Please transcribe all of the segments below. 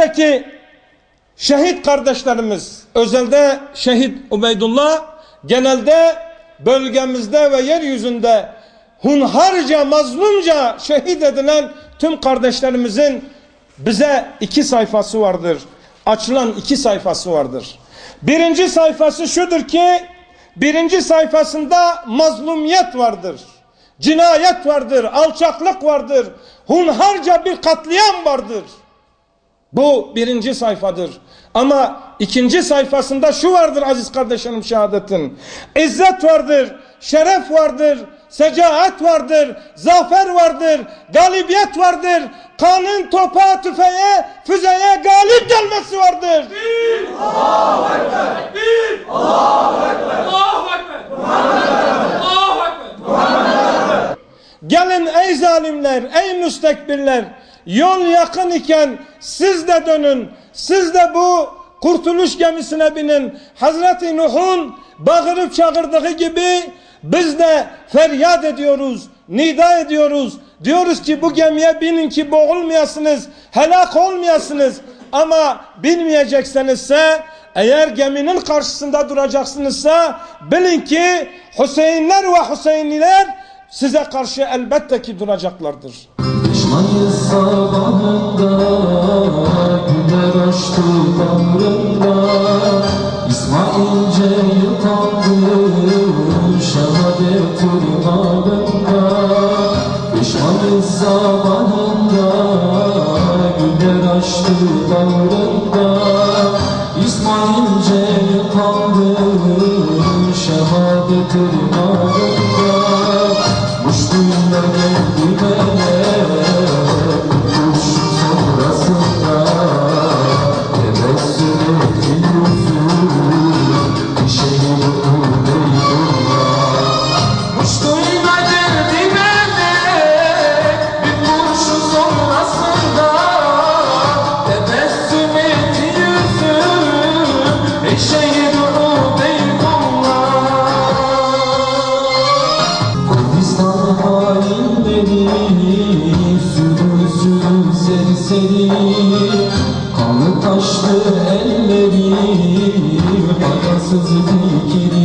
Elbette ki şehit kardeşlerimiz, özelde şehit Ubeydullah, genelde bölgemizde ve yeryüzünde hunharca, mazlumca şehit edilen tüm kardeşlerimizin bize iki sayfası vardır. Açılan iki sayfası vardır. Birinci sayfası şudur ki, birinci sayfasında mazlumiyet vardır. Cinayet vardır, alçaklık vardır, hunharca bir katliam vardır. Bu birinci sayfadır. Ama ikinci sayfasında şu vardır aziz kardeşlerim şehadetin. İzzet vardır, şeref vardır, secaat vardır, zafer vardır, galibiyet vardır. Kanın topa, tüfeğe, füzeye galip gelmesi vardır. Allahu Ekber! Allahu Ekber! Gelin ey zalimler, ey müstekbirler, yol yakın iken siz de dönün, siz de bu kurtuluş gemisine binin. Hazreti Nuh'un bağırıp çağırdığı gibi biz de feryat ediyoruz, nida ediyoruz. Diyoruz ki bu gemiye binin ki boğulmayasınız, helak olmayasınız. Ama bilmeyeceksenizse eğer geminin karşısında duracaksınızsa bilin ki Hüseyinler ve Hüseyniler size karşı elbette ki duracaklardır. Mayıs sabahında Güller açtı damrında serseri Kanlı taşlı elleri Hayasız fikirleri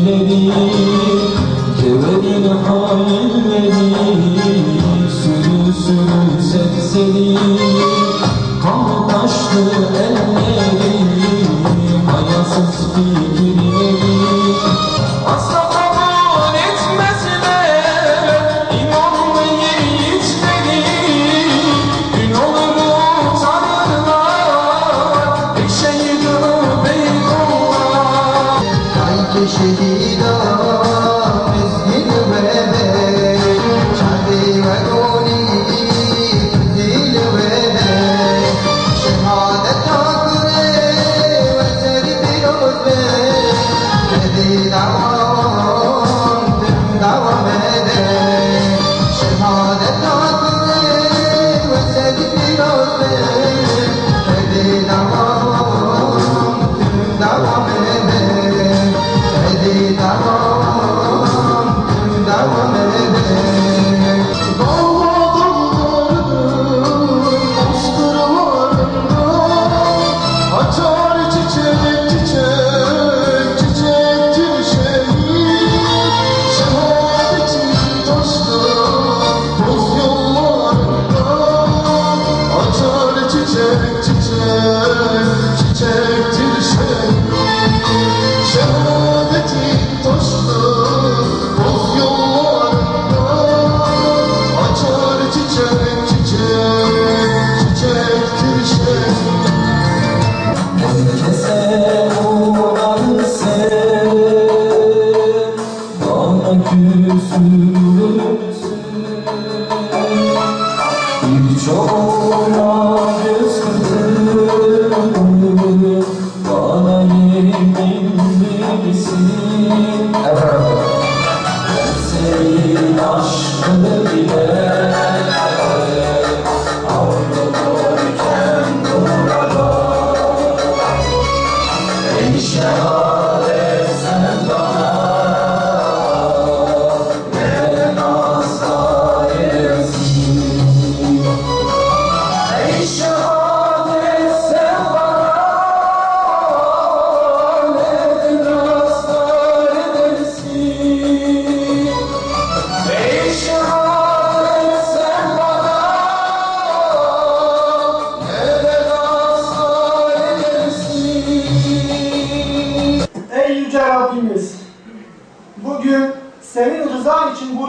Krishna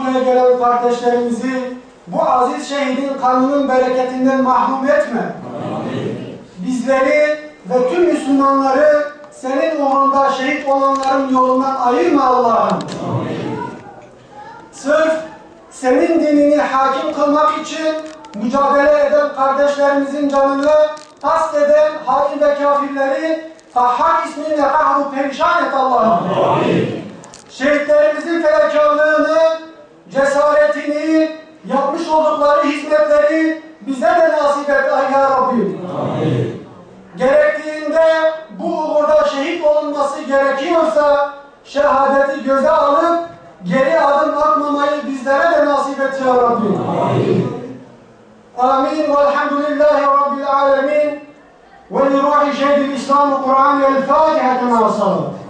buraya gelen kardeşlerimizi bu aziz şehidin kanının bereketinden mahrum etme. Bizleri ve tüm Müslümanları senin uğrunda şehit olanların yolundan ayırma Allah'ım. Sırf senin dinini hakim kılmak için mücadele eden kardeşlerimizin canını kasteden hain ve kafirleri Fahhak isminle kahru perişan et Allah'ım. Şehitlerimizin fedakarlığını, cesaretini, yapmış oldukları hizmetleri bize de nasip et ay ya Rabbim. Gerektiğinde bu uğurda şehit olunması gerekiyorsa hürmeti göze alıp geri adım atmamayı bizlere de nasip et ya Rabbi. Amin. Amin. Velhamdülillahi Rabbil alemin. Ve liruhi şehidil İslam-ı Kur'an-ı El-Fatiha kema.